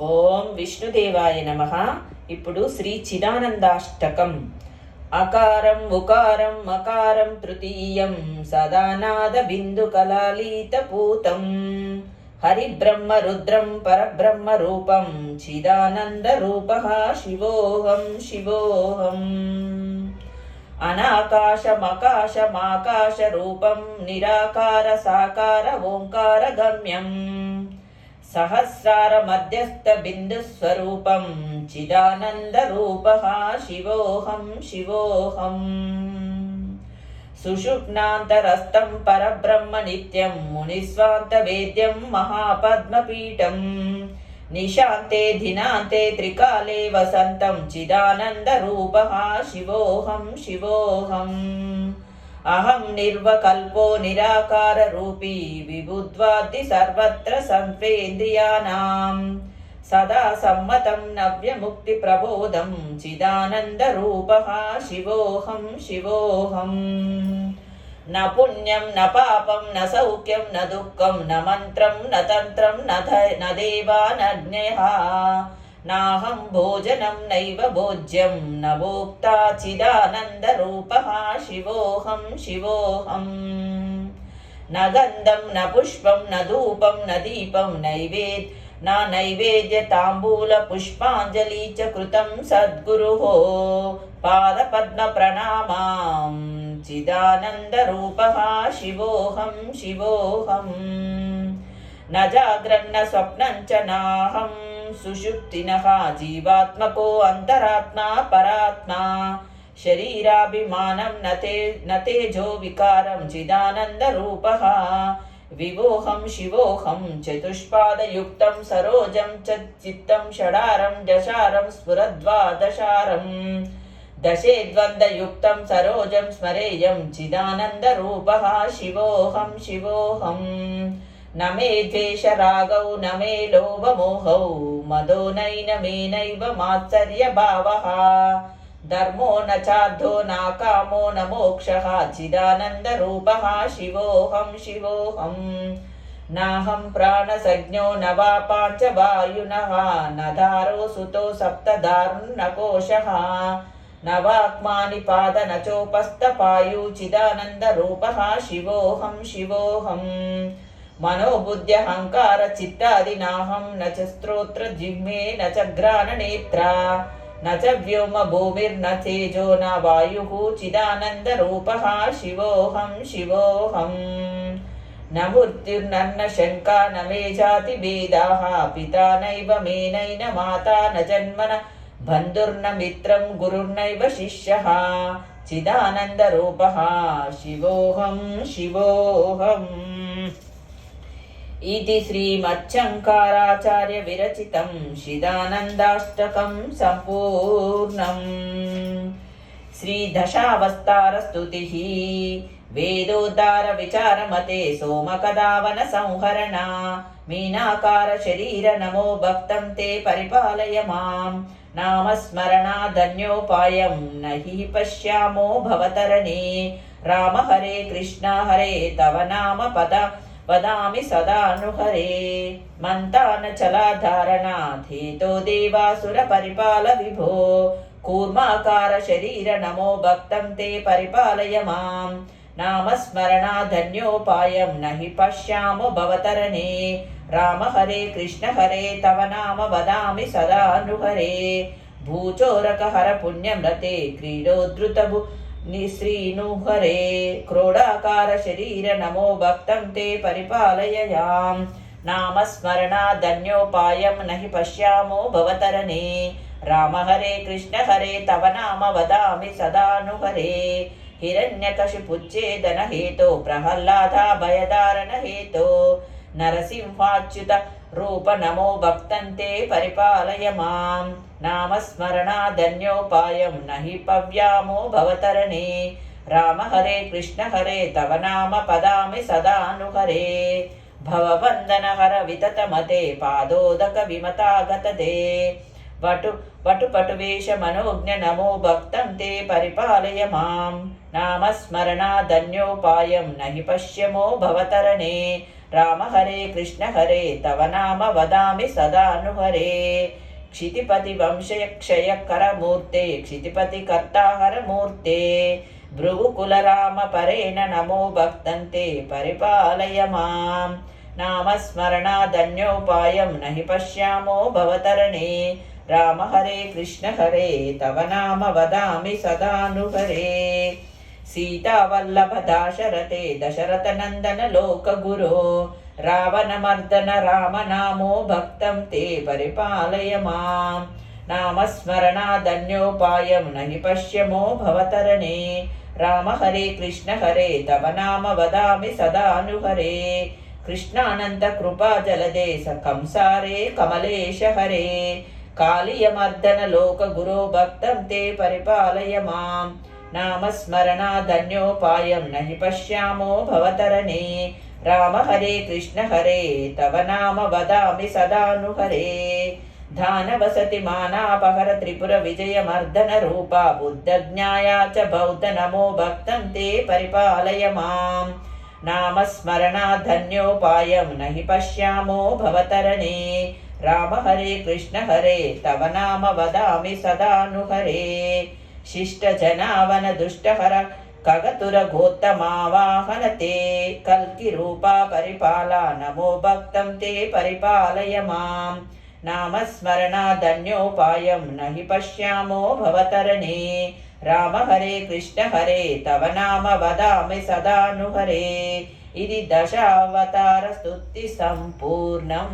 ఓం విష్ణుదేవాయ నమ. ఇప్పుడు శ్రీ చిదానందాష్టకం. అకారం ఉకారం మకారం తృతీయం సదానాద బిందు కలాలీత పూతం హరిబ్రహ్మ రుద్రం పరబ్రహ్మ రూపం చిదానంద రూప శివోహం. శివోహం అనాకాశమకాశమాకాశ రూపం నిరాకార సాకార ఓంకార గమ్యం. సహస్రార మధ్యస్థ బిందుస్వరూపం చిదానంద రూప శివోహం. శివోహం సుషుప్నాంతరస్థం పరబ్రహ్మ నిత్యం మునిస్వాంత వేద్యం మహాపద్మపీఠం. నిశాంతే ధినాంతే త్రికాలే వసంతం చిదానంద రూప శివోహం శివోహం. అహం నిర్వకల్పో నిరాకార రూపీ విబుద్వాది సర్వత్ర సంవేంద్రియానాం. సదా సమ్మతం నవ్యముక్తి ప్రబోధం చిదానంద రూప శివోహం శివోహం. న పుణ్యం న పాపం న సౌఖ్యం న దుఃఖం న మంత్రం న తంత్రం న ధ- న దేవా నజ్ఞః నాహం భోజనం నైవ భోజ్యం న భోక్తా చిదానంద రూప శివోహం శివోహం. న గంధం న పుష్పం న ధూపం న దీపం నైవేద్ నా నైవేద్య తాంబూల పుష్పాంజలి చ కృతం సద్గురుః. పాద పద్మ ప్రణామాం చిదానంద రూప శివోహం శివోహం న జాగ్రన్న స్వప్నం చ నాహం సుషుప్తినః జీవాత్మకో అంతరాత్మా పరాత్మా శరీరాభిమానం నతే నతేజో వికారం చిదానంద రూప వివోహం శివోహం చతుష్పాదయుక్తం సరోజం చ చిత్తం షడారం జశారం స్ఫురద్వాదశారం దశేద్వందయుక్తం न मे द्वेषरागौ न मे लोभमोहौ मदो नैन मे नैव मात्सर्यभावः धर्मो न चाद्धो न कामो न मोक्षः चिदानन्दरूपः शिवोऽहं शिवोऽहम् नाहं प्राणसज्ञो न वा पाञ्चवायुनः न धारो सुतो सप्तदारुणकोशः न वाक्मानि पाद न चोपस्तपायुचिदानन्दरूपः शिवोऽहं शिवोऽहम् मनोबुद्ध्यहङ्कार चित्तादिनाहं न च स्तोत्र जिह्मे न च घ्राणनेत्रा न च व्योम भूमिर्न तेजो न वायुः चिदानन्दरूपः शिवोऽहं शिवोऽहं न मृत्युर्नन्न शङ्का न मे जातिभेदाः पिता नैव मे नैन माता न जन्मन बन्धुर्न मित्रं गुरुर्नैव शिष्यः चिदानन्दरूपः शिवोऽहं शिवोऽहम् इति श्रीमच्छङ्काराचार्य विरचितं शिदानन्दाष्टकं सम्पूर्णम् श्रीदशावस्तारस्तुतिः वेदोद्धारविचारमते सोमकदावन संहरणा मीनाकार शरीर नमो भक्तं ते परिपालय माम् नामस्मरणाधन्योपायं न हि पश्यामो भवतरणे राम हरे कृष्ण हरे तव नाम पद वदामि सदानुहरे मन्तानचलाधारणाथेतो देवासुरपरिपाल विभो कूर्माकार शरीर नमो भक्तं ते परिपालय माम् नामस्मरणाधन्योपायं न हि पश्यामो भवतरणे राम हरे कृष्ण हरे तव नाम वदामि सदा नृहरे भूचोरकहर पुण्यम्रते क्रीडोद्धृतभु निःश्रीनुहरे क्रोडाकार शरीर नमो भक्तं ते परिपालय याम् नामस्मरणाधन्योपायं न हि पश्यामो भवतरणे राम हरे कृष्ण हरे तव नाम वदामि सदानुहरे हिरण्यकशिपुच्छेदनहेतो प्रह्लादा भयदारणहेतो నరసింహాచ్యుత రూప నమో భక్తంతే పరిపాలయ మాం నామస్మరణా ధన్యోపాయం నహి పవ్యామో భవతరణే రామ హరే కృష్ణ హరే తవ నామ పదామి సదానుహరే భవబంధన హర వితతమతే పాదోదక విమతాగతదే వటు వటుపటు వేషమనోజ్ఞ నమో భక్తం తే పరిపాలయ మాం నామస్మరణా ధన్యోపాయం నహి పశ్యమో భవతరణే రామ హరే కృష్ణ హరే తవ నామ వదామి సదానుహరే క్షితిపతి వంశయక్షయకరమూర్తే క్షితిపతి కర్తాహరమూర్తే. భృగుకులరామ పరేణ నమో భక్తంతే పరిపాలయ మాం. నామస్మరణాదన్యోపాయం నహి పశ్యామో భవతరణే. రామ హరే కృష్ణ హరే తవ నామ వదామి సదానుహరే సీతావల్లభ దాశరథే దశరథ నందన లోక గురో రావణమర్దన రామనామో భక్తం తే పరిపాలయ మాం నామస్మరణాదన్యోపాయం నహి పశ్యమో భవతరణే. రామ హరే కృష్ణ హరే తవ నామ వదామి సదానుహరే. కృష్ణానంద కృపా జలదే కంసారే కమలేశ హరే. కాళీయమర్దన లోక గురో భక్తం తే పరిపాలయ మాం నామస్మరణాదన్యోపాయం నహి పశ్యామో భవతరణే రామ హరే కృష్ణ హరే తవ నామ వదామి సదాను హరే ధానవసతి మానాపహర త్రిపుర విజయమర్దన రూప బుద్ధ జ్ఞాయా చ బౌద్ధ నమో భక్తం తే పరిపాలయ మాం నామస్మరణాధన్యోపాయం నహి పశ్యామో భవతరణే రామ హరే కృష్ణ హరే తవ నామ వదామి సదాను హరే శిష్ట జనావన దుష్టహర కగతుర గోత్తమావాహన తే కల్కి రూపా పరిపాల నమో భక్తం తే పరిపాలయ మాం నామస్మరణాదన్యోపాయం నహి పశ్యామో భవతరణే రామ హరే కృష్ణ హరే తవ నామ వదామి సదాను హరే ఇది దశావతార స్తుతి సంపూర్ణం